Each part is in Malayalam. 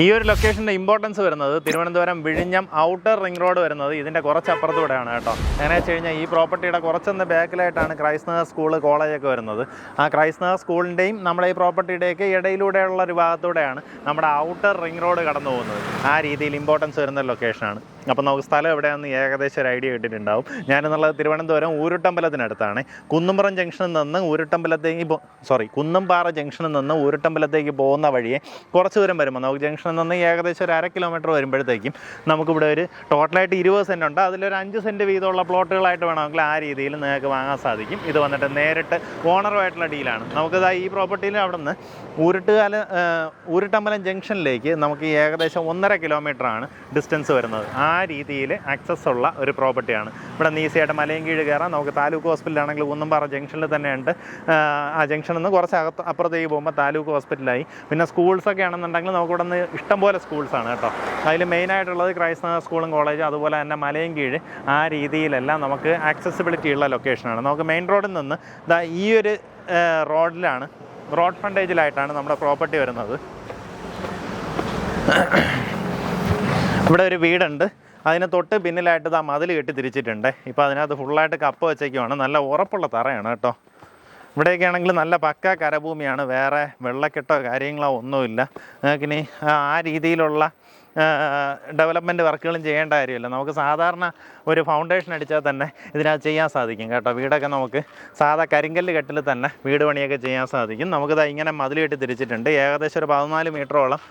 ഈ ഒരു ലൊക്കേഷന്റെ ഇമ്പോർട്ടൻസ് വരുന്നത് തിരുവനന്തപുരം വിഴിഞ്ഞം ഔട്ടർ റിംഗ് റോഡ് വരുന്നത് ഇതിന്റെ കുറച്ച് അപ്പുറത്തൂടെയാണ് കേട്ടോ. എങ്ങനെ വെച്ച് കഴിഞ്ഞാൽ ഈ പ്രോപ്പർട്ടിയുടെ കുറച്ചൊന്ന് ബാക്കിലായിട്ടാണ് ക്രൈസ്തവ സ്കൂൾ കോളേജൊക്കെ വരുന്നത്. ആ ക്രൈസ്തവ സ്കൂളിന്റെയും നമ്മുടെ ഈ പ്രോപ്പർട്ടിയുടെയൊക്കെ ഇടയിലൂടെയുള്ള ഒരു ഭാഗത്തൂടെയാണ് നമ്മുടെ ഔട്ടർ റിംഗ് റോഡ് കടന്നു പോകുന്നത് ആ രീതിയിൽ ഇമ്പോർട്ടൻസ് വരുന്ന ലൊക്കേഷനാണ് അപ്പോൾ നമുക്ക് സ്ഥലം എവിടെയാണെന്ന് ഏകദേശം ഒരു ഐഡിയ കിട്ടിയിട്ടുണ്ടാവും. ഞാനെന്നുള്ളത് തിരുവനന്തപുരം ഊരുട്ടമ്പലത്തിനടുത്താണ്. കുന്നുംപുറം ജംഗ്ഷനിൽ നിന്ന് ഊരുട്ടമ്പലത്തേക്ക് സോറി കുന്നംപാറ ജംഗ്ഷനിൽ നിന്ന് ഊരുട്ടമ്പലത്തേക്ക് പോകുന്ന വഴിയെ കുറച്ച് ദൂരം വരുമ്പോൾ നമുക്ക് ജംഗ്ഷനിൽ നിന്ന് ഏകദേശം ഒരു അര കിലോമീറ്റർ വരുമ്പോഴത്തേക്കും നമുക്കിവിടെ ഒരു ടോട്ടലായിട്ട് ഇരുപത് സെന്റ് ഉണ്ട്. അതിലൊരു അഞ്ച് സെന്റ് വീതമുള്ള പ്ലോട്ടുകളായിട്ട് വേണമെങ്കിൽ ആ രീതിയിൽ നിങ്ങൾക്ക് വാങ്ങാൻ സാധിക്കും. ഇത് വന്നിട്ട് നേരിട്ട് ഓണറുമായിട്ടുള്ള ഡീലാണ് നമുക്കിത് ഈ പ്രോപ്പർട്ടിയിൽ അവിടെ നിന്ന് ഊരുട്ടുകാല ഊരുട്ടമ്പലം ജംഗ്ഷനിലേക്ക് നമുക്ക് ഏകദേശം ഒന്നര കിലോമീറ്ററാണ് ഡിസ്റ്റൻസ് വരുന്നത്. ആ രീതിയിൽ ആക്സസ് ഉള്ള ഒരു പ്രോപ്പർട്ടിയാണ് ഇവിടെ നിന്ന് ഈസിയായിട്ട് മലയും കീഴ് കയറാം. നമുക്ക് താലൂക്ക് ഹോസ്പിറ്റലാണെങ്കിൽ കുന്നമ്പാറ ജംഗ്ഷനിൽ തന്നെയുണ്ട് ആ, ആ ജംഗ്ഷനിൽ നിന്ന് കുറച്ച് അകത്ത് അപ്പുറത്തേക്ക് പോകുമ്പോൾ താലൂക്ക് ഹോസ്പിറ്റലായി പിന്നെ സ്കൂൾസൊക്കെ ആണെന്നുണ്ടെങ്കിൽ നമുക്ക് ഇവിടെ നിന്ന് ഇഷ്ടംപോലെ സ്കൂൾസാണ് കേട്ടോ. അതിൽ മെയിനായിട്ടുള്ളത് ക്രൈസ്തവ സ്കൂളും കോളേജും അതുപോലെ തന്നെ മലയും കീഴ്. ആ രീതിയിലെല്ലാം നമുക്ക് ആക്സസിബിലിറ്റി ഉള്ള ലൊക്കേഷനാണ് നമുക്ക് മെയിൻ റോഡിൽ നിന്ന് ഈ ഒരു റോഡിലാണ് റോഡ് ഫ്രണ്ടേജിലായിട്ടാണ് നമ്മുടെ പ്രോപ്പർട്ടി വരുന്നത്. ഇവിടെ ഒരു വീടുണ്ട്. അതിന് തൊട്ട് പിന്നിലായിട്ട് ആ മതിൽ കെട്ടി തിരിച്ചിട്ടുണ്ട്. ഇപ്പോൾ അതിനകത്ത് ഫുള്ളായിട്ട് കപ്പ് വെച്ചേക്കുവാണ്. നല്ല ഉറപ്പുള്ള തറയാണ് കേട്ടോ. ഇവിടെയൊക്കെ ആണെങ്കിൽ നല്ല പക്ക കരഭൂമിയാണ്. വേറെ വെള്ളക്കെട്ടോ കാര്യങ്ങളോ ഒന്നുമില്ല. നിങ്ങൾക്കിനി ആ രീതിയിലുള്ള ഡെവലപ്മെന്റ് വർക്കുകളും ചെയ്യേണ്ട കാര്യമില്ല. നമുക്ക് സാധാരണ ഒരു ഫൗണ്ടേഷൻ അടിച്ചാൽ തന്നെ ഇതിനകത്ത് ചെയ്യാൻ സാധിക്കും കേട്ടോ. വീടൊക്കെ നമുക്ക് സാധാ കരിങ്കല്ല് കെട്ടിൽ തന്നെ വീട് പണിയൊക്കെ ചെയ്യാൻ സാധിക്കും. നമുക്കിത് ഇങ്ങനെ മതിൽ കെട്ടി തിരിച്ചിട്ടുണ്ട്. ഏകദേശം ഒരു പതിനാല് മീറ്ററോളം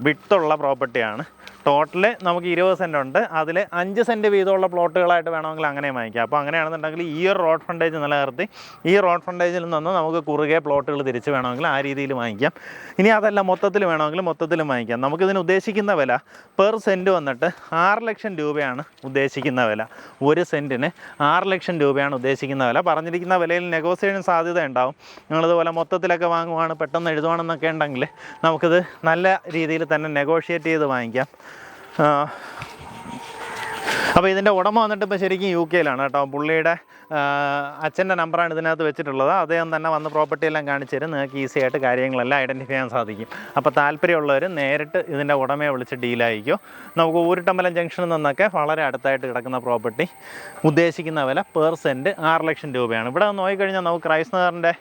വിട്ടുള്ള പ്രോപ്പർട്ടിയാണ്. ടോട്ടൽ നമുക്ക് ഇരുപത് സെന്റ് ഉണ്ട്. അതിൽ അഞ്ച് സെന്റ് വീതമുള്ള പ്ലോട്ടുകളായിട്ട് വേണമെങ്കിൽ അങ്ങനെ വാങ്ങിക്കാം. അപ്പോൾ അങ്ങനെയാണെന്നുണ്ടെങ്കിൽ ഈ ഒരു റോഡ് ഫ്രണ്ടേജ് നിലനിർത്തി ഈ റോഡ് ഫ്രണ്ടേജിൽ നിന്ന് നമുക്ക് കുറുകെ പ്ലോട്ടുകൾ തിരിച്ച് വേണമെങ്കിൽ ആ രീതിയിൽ വാങ്ങിക്കാം. ഇനി അതല്ല മൊത്തത്തിൽ വേണമെങ്കിൽ മൊത്തത്തിലും വാങ്ങിക്കാം. നമുക്കിതിന് ഉദ്ദേശിക്കുന്ന വില പെർ സെന്റ് വന്നിട്ട് ആറ് ലക്ഷം രൂപയാണ് ഉദ്ദേശിക്കുന്ന വില. ഒരു സെന്റിന് ആറ് ലക്ഷം രൂപയാണ് ഉദ്ദേശിക്കുന്ന വില. പറഞ്ഞിരിക്കുന്ന വിലയിൽ നെഗോസിയേഷൻ സാധ്യത ഉണ്ടാവും. നിങ്ങളിതുപോലെ മൊത്തത്തിലൊക്കെ വാങ്ങുവാണ് പെട്ടെന്ന് എഴുതുവാണെന്നൊക്കെ ഉണ്ടെങ്കിൽ നമുക്കിത് നല്ല രീതിയിൽ തന്നെ നെഗോഷിയേറ്റ് ചെയ്ത് വാങ്ങിക്കാം. അപ്പോൾ ഇതിന്റെ ഉടമ വന്നിട്ട് ഇപ്പോൾ ശരിക്കും യു കെയിലാണ് കേട്ടോ. പുള്ളിയുടെ അച്ഛന്റെ നമ്പറാണ് ഇതിനകത്ത് വെച്ചിട്ടുള്ളത്. അദ്ദേഹം തന്നെ വന്ന് പ്രോപ്പർട്ടി എല്ലാം കാണിച്ചു തരും. നിങ്ങൾക്ക് ഈസി ആയിട്ട് കാര്യങ്ങളെല്ലാം ഐഡന്റിഫൈ ചെയ്യാൻ സാധിക്കും. അപ്പോൾ താല്പര്യമുള്ളവർ നേരിട്ട് ഇതിന്റെ ഉടമയെ വിളിച്ച് ഡീലായിരിക്കും നമുക്ക് ഊരിട്ടമ്പലം ജംഗ്ഷനിൽ നിന്നൊക്കെ വളരെ അടുത്തായിട്ട് കിടക്കുന്ന പ്രോപ്പർട്ടി ഉദ്ദേശിക്കുന്ന വില പെർ സെന്റ് ആറ് ലക്ഷം രൂപയാണ്. ഇവിടെ നോക്കിക്കഴിഞ്ഞാൽ നമുക്ക് ക്രൈസ്റ്റ്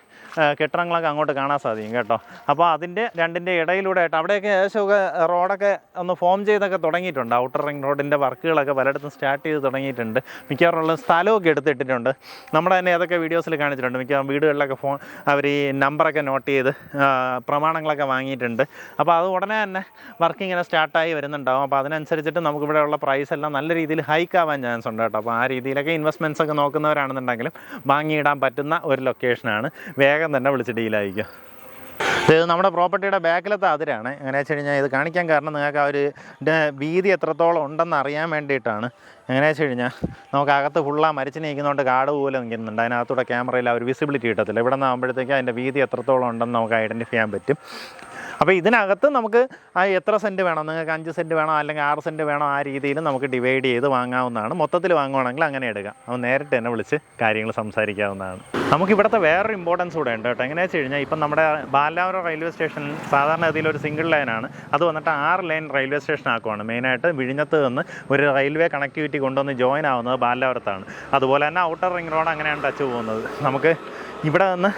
കെട്ടിടങ്ങളൊക്കെ അങ്ങോട്ട് കാണാൻ സാധിക്കും കേട്ടോ. അപ്പോൾ അതിന്റെ രണ്ടിന്റെ ഇടയിലൂടെ ആയിട്ട് അവിടെയൊക്കെ ഏകദേശമൊക്കെ റോഡൊക്കെ ഒന്ന് ഫോം ചെയ്തൊക്കെ തുടങ്ങിയിട്ടുണ്ട്. ഔട്ടർ റിംഗ് റോഡിന്റെ വർക്കുകളൊക്കെ പലയിടത്തും സ്റ്റാർട്ട് ചെയ്ത് തുടങ്ങിയിട്ടുണ്ട്. മിക്കവാറുള്ള സ്ഥലമൊക്കെ എടുത്തിട്ടിട്ടുണ്ട്. നമ്മുടെ തന്നെ ഏതൊക്കെ വീഡിയോസിൽ കാണിച്ചിട്ടുണ്ട്. മിക്കവാറും വീടുകളിലൊക്കെ ഫോൺ അവർ ഈ നമ്പറൊക്കെ നോട്ട് ചെയ്ത് പ്രമാണങ്ങളൊക്കെ വാങ്ങിയിട്ടുണ്ട്. അപ്പോൾ അത് ഉടനെ തന്നെ വർക്ക് ഇങ്ങനെ സ്റ്റാർട്ടായി വരുന്നുണ്ടാവും. അപ്പോൾ അതിനനുസരിച്ചിട്ട് നമുക്കിവിടെ ഉള്ള പ്രൈസ് എല്ലാം നല്ല രീതിയിൽ ഹൈക്ക് ആവാൻ ചാൻസ് ഉണ്ട് കേട്ടോ. അപ്പോൾ ആ രീതിയിലൊക്കെ ഇൻവെസ്റ്റ്മെന്റ്സ് ഒക്കെ നോക്കുന്നവരാണെന്നുണ്ടെങ്കിലും വാങ്ങിയിടാൻ പറ്റുന്ന ഒരു ലൊക്കേഷനാണ് വേഗം തന്നെ വിളിച്ച് ഡീലായിരിക്കും ഇത് നമ്മുടെ പ്രോപ്പർട്ടിയുടെ ബാക്കിലത്തെ അതിരാണ്. എങ്ങനെ വെച്ച് കഴിഞ്ഞാൽ ഇത് കാണിക്കാൻ കാരണം നിങ്ങൾക്ക് ആ ഒരു വീതി എത്രത്തോളം ഉണ്ടെന്ന് അറിയാൻ വേണ്ടിയിട്ടാണ്. എങ്ങനെ വെച്ച് കഴിഞ്ഞാൽ നമുക്ക് അകത്ത് ഫുള്ളാ മരിച്ചു നിൽക്കുന്നതുകൊണ്ട് കാട് പോലെ നിൽക്കുന്നുണ്ട്. അതിനകത്തൂടെ ക്യാമറയിൽ ആ ഒരു വിസിബിലിറ്റി കിട്ടത്തില്ല. ഇവിടെ നിന്നാകുമ്പോഴത്തേക്ക് അതിന്റെ വീതി എത്രത്തോളം ഉണ്ടെന്ന് നമുക്ക് ഐഡന്റിഫൈ ചെയ്യാൻ പറ്റും. അപ്പോൾ ഇതിനകത്ത് നമുക്ക് ആ എത്ര സെന്റ് വേണം? നിങ്ങൾക്ക് അഞ്ച് സെന്റ് വേണോ? അല്ലെങ്കിൽ ആറ് സെന്റ് വേണോ? ആ രീതിയിൽ നമുക്ക് ഡിവൈഡ് ചെയ്ത് വാങ്ങാവുന്നതാണ്. മൊത്തത്തിൽ വാങ്ങുവാണെങ്കിൽ അങ്ങനെ എടുക്കാം. അപ്പോൾ നേരിട്ട് തന്നെ വിളിച്ച് കാര്യങ്ങൾ സംസാരിക്കാവുന്നതാണ്. നമുക്ക് ഇവിടുത്തെ വേറൊരു ഇമ്പോർട്ടൻസ് കൂടെ ഉണ്ട് കേട്ടോ. എങ്ങനെയാ വെച്ച് കഴിഞ്ഞാൽ ഇപ്പം നമ്മുടെ ബാലാവര റെയിൽവേ സ്റ്റേഷൻ സാധാരണ ഗതിയിൽ ഒരു സിംഗിൾ ലൈനാണ് അത് വന്നിട്ട് ആറ് ലൈൻ റെയിൽവേ സ്റ്റേഷൻ ആക്കുവാണ്. മെയിനായിട്ട് വിഴിഞ്ഞത്ത് നിന്ന് ഒരു റെയിൽവേ കണക്ടിവിറ്റി കൊണ്ടുവന്ന് ജോയിൻ ആവുന്നത് ബാലാവരത്താണ്. അതുപോലെ തന്നെ ഔട്ടർ റിംഗ് റോഡ് അങ്ങനെയാണ് ടച്ച് പോകുന്നത്. നമുക്ക് ഇവിടെ നിന്ന്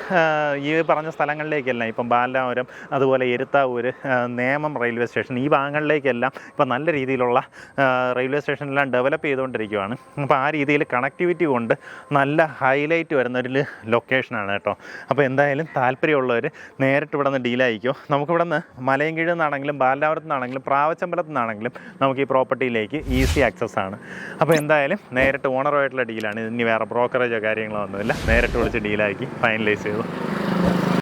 ഈ പറഞ്ഞ സ്ഥലങ്ങളിലേക്കല്ല. ഇപ്പം ബാലാപുരം അതുപോലെ എരുത്താവൂർ ഒരു നേമം റെയിൽവേ സ്റ്റേഷൻ. ഈ ഭാഗങ്ങളിലേക്കെല്ലാം ഇപ്പോൾ നല്ല രീതിയിലുള്ള റെയിൽവേ സ്റ്റേഷനെല്ലാം ഡെവലപ്പ് ചെയ്തുകൊണ്ടിരിക്കുകയാണ് അപ്പോൾ ആ രീതിയിൽ കണക്ടിവിറ്റി കൊണ്ട് നല്ല ഹൈലൈറ്റ് വരുന്ന ഒരു ലൊക്കേഷനാണ് കേട്ടോ. അപ്പോൾ എന്തായാലും താല്പര്യമുള്ളവർ നേരിട്ട് ഇവിടെ നിന്ന് ഡീലായിരിക്കും നമുക്കിവിടെ നിന്ന് മലയൻകീഴിൽ നിന്നാണെങ്കിലും ബാലാപുരത്തു നിന്നാണെങ്കിലും പ്രാവച്ചമ്പലത്തു നിന്നാണെങ്കിലും നമുക്ക് ഈ പ്രോപ്പർട്ടിയിലേക്ക് ഈസി ആക്സസ് ആണ്. അപ്പോൾ എന്തായാലും നേരിട്ട് ഓണറുമായിട്ടുള്ള ഡീലാണ്. ഇനി വേറെ ബ്രോക്കറേജോ കാര്യങ്ങളോ ഒന്നുമില്ല. നേരിട്ട് വിളിച്ച് ഡീലാക്കി ഫൈനലൈസ് ചെയ്തു.